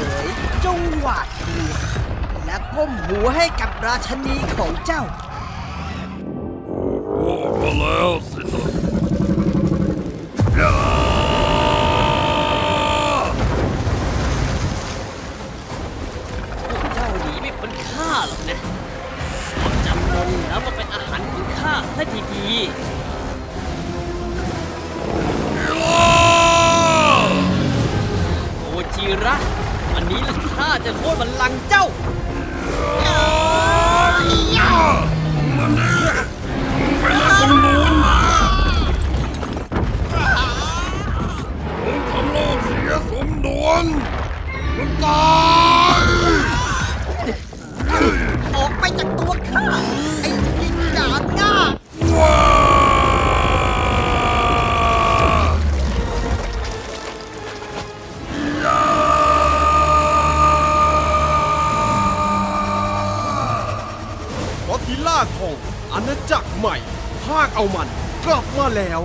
ยจงหวาดกลัวและก้มหัวให้กับราชนีของเจ้ามาแล้วสินะพวกเจ้าหนีไม่พ้นข้าหรอกนะเอาจำนนแล้วมาเป็นอาหารของข้าซะดีๆโอจิระ วันนี้ล่ะข้าจะโค่นบัลลังก์เจ้าไปแล้วตรงนู้นนะมึงทำโลกเสียสมดุลมึงตาย ออกไปจากตัวข้า พราะทีล่าของอาณาจักรใหม่ภาคเอามัน กลับมาแล้ว